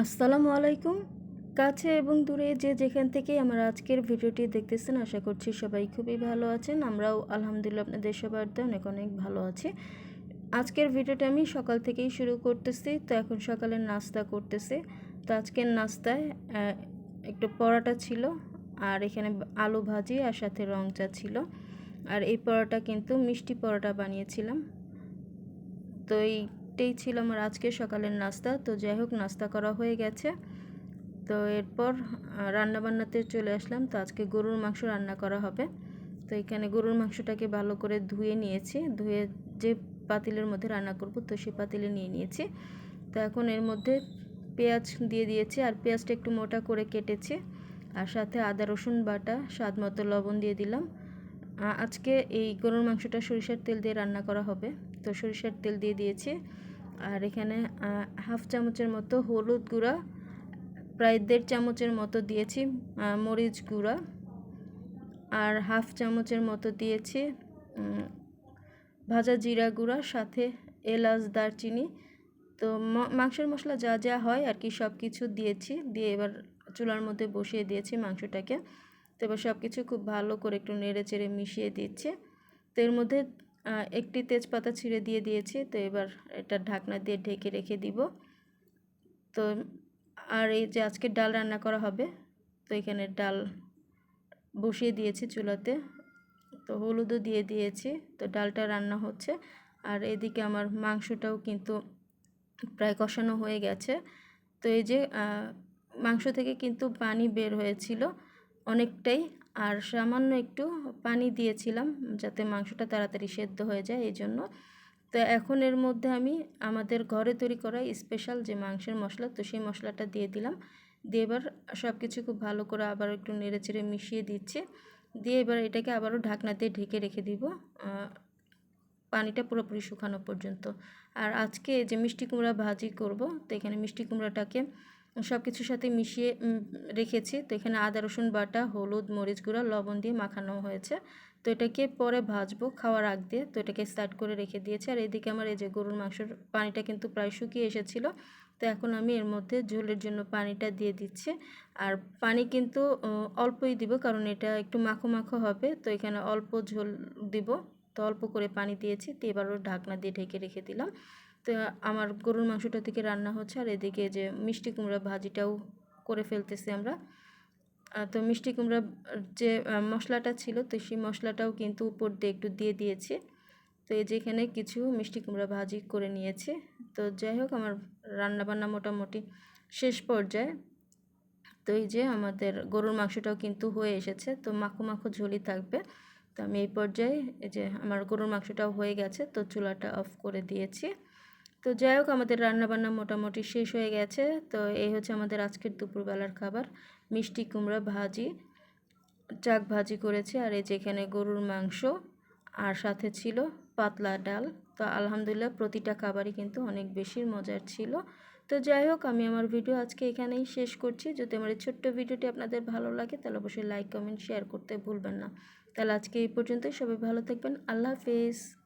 আসসালামু আলাইকুম। কাছে এবং দূরে যে যেখান থেকে আমার আজকের ভিডিওটি দেখতেছেন, আশা করছি সবাই খুবই ভালো আছেন। আমরাও আলহামদুলিল্লাহ আপনাদের সবারতে অনেক অনেক ভালো আছি। আজকের ভিডিওটা আমি সকাল থেকেই শুরু করতেছি। তো এখন সকালের নাস্তা করতেছি। তো আজকের নাস্তায় একটু পরোটা ছিল আর এখানে আলু ভাজি আর সাথে রং চা ছিল। আর এই পরোটা কিন্তু মিষ্টি পরোটা বানিয়েছিলাম। তো এইটাই ছিল আমার আজকে সকালের নাস্তা। তো যাই হোক, নাস্তা করা হয়ে গেছে। তো এরপর রান্না বান্নাতে চলে আসলাম। তো আজকে গরুর মাংস রান্না করা হবে। তো এখানে গরুর মাংসটাকে ভালো করে ধুয়ে নিয়েছি। ধুয়ে যে পাতিলের মধ্যে রান্না করব, তো সেই পাতিলে নিয়ে নিয়েছি। তো এখন এর মধ্যে পেঁয়াজ দিয়ে দিয়েছি আর পেঁয়াজটা একটু মোটা করে কেটেছি। আর সাথে আদা, রসুন বাটা, স্বাদ মতো লবণ দিয়ে দিলাম। আজকে এই গরুর মাংসটা সরিষার তেল দিয়ে রান্না করা হবে। তো সরিষার তেল দিয়ে দিয়েছি। আর এখানে হাফ চামচের মতো হলুদ গুঁড়া, প্রায় দেড় চামচের মতো দিয়েছি মরিচ গুঁড়া। আর হাফ চামচের মতো দিয়েছি ভাজা জিরা গুঁড়া, সাথে এলাচ, দারচিনি। তো মাংসের মশলা যা যা হয় আর কি সব কিছু দিয়েছি। দিয়ে এবার চুলার মধ্যে বসিয়ে দিয়েছি মাংসটাকে। তো এবার সব কিছু খুব ভালো করে একটু নেড়ে চেড়ে মিশিয়ে দিচ্ছি। তো এর মধ্যে একটি তেজপাতা ছিঁড়ে দিয়ে দিয়েছি। তো এবার এটা ঢাকনা দিয়ে ঢেকে রেখে দিব। তো, আর এই যে আজকে ডাল রান্না করা হবে, তো এখানে ডাল বসিয়ে দিয়েছি চুলাতে। তো হলুদও দিয়ে দিয়েছি। তো ডালটা রান্না হচ্ছে। আর এদিকে আমার মাংসটাও কিন্তু প্রায় কষানো হয়ে গেছে। তো এই যে মাংস থেকে কিন্তু পানি বের হয়েছিল। অনেকটাই। আর সামান্য একটু পানি দিয়েছিলাম যাতে মাংসটা তাড়াতাড়ি সেদ্ধ হয়ে যায় এই জন্য। তো এখন এর মধ্যে আমি আমাদের ঘরে তৈরি করা স্পেশাল যে মাংসের মশলা, তো সেই মশলাটা দিয়ে দিলাম। দিয়ে এবার সব কিছু খুব ভালো করে আবার একটু নেড়ে চেড়ে মিশিয়ে দিচ্ছে। দিয়ে এবার এটাকে আবারও ঢাকনা দিয়ে ঢেকে রেখে দিব পানিটা পুরোপুরি শুকানো পর্যন্ত। আর আজকে যে মিষ্টি কুমড়া ভাজি করব, তো এখানে মিষ্টি কুমড়াটাকে সব কিছুর সাথে মিশিয়ে রেখেছি। তো এখানে আদা, রসুন, বাটা, হলুদ, মরিচ গুঁড়া, লবণ দিয়ে মাখানো হয়েছে। তো এটাকে পরে ভাজবো খাওয়ার আগ দিয়ে। তো এটাকে স্টার্ট করে রেখে দিয়েছি। আর এদিকে আমার এই যে গরুর মাংসের পানিটা কিন্তু প্রায় শুকিয়ে এসেছিল। তো এখন আমি এর মধ্যে ঝোলের জন্য পানিটা দিয়ে দিচ্ছি। আর পানি কিন্তু অল্পই দিব কারণ এটা একটু মাখো মাখো হবে। তো এখানে অল্প ঝোল দিব। তো অল্প করে পানি দিয়েছি। তো এবারও ঢাকনা দিয়ে ঢেকে রেখে দিলাম। তো আমার গরুর মাংসটা থেকে রান্না হচ্ছে আর এদিকে যে মিষ্টি কুমড়া ভাজিটাও করে ফেলতেছি আমরা। তো মিষ্টি কুমড়ার যে মশলাটা ছিল, তো সেই মশলাটাও কিন্তু উপর দিয়ে একটু দিয়ে দিয়েছি। তো এই যেখানে কিছু মিষ্টি কুমড়া ভাজি করে নিয়েছি। তো যাই হোক, আমার রান্না বান্না মোটামুটি শেষ পর্যায়ে। তো এই যে আমাদের গরুর মাংসটাও কিন্তু হয়ে এসেছে, তো মাখো মাখো ঝোলই থাকবে। তো আমি এই পর্যায়ে এই যে আমার গরুর মাংসটাও হয়ে গেছে, তো চুলাটা অফ করে দিয়েছি। তো যাই হোক, আমাদের রান্নাবান্না মোটামুটি শেষ হয়ে গেছে। তো এই হচ্ছে আমাদের আজকের দুপুরবেলার খাবার। মিষ্টি কুমড়া ভাজি, চাক ভাজি করেছি। আর এই যেখানে গরুর মাংস আর সাথে ছিল পাতলা ডাল। তো আলহামদুলিল্লাহ প্রতিটা খাবারই কিন্তু অনেক বেশি মজার ছিল। তো যাই হোক, আমি আমার ভিডিও আজকে এখানেই শেষ করছি। যদি আমার এই ছোট্ট ভিডিওটি আপনাদের ভালো লাগে, তাহলে অবশ্যই লাইক, কমেন্ট, শেয়ার করতে ভুলবেন না। তাহলে আজকে এই পর্যন্তই। সবাই ভালো থাকবেন। আল্লাহ হাফেজ।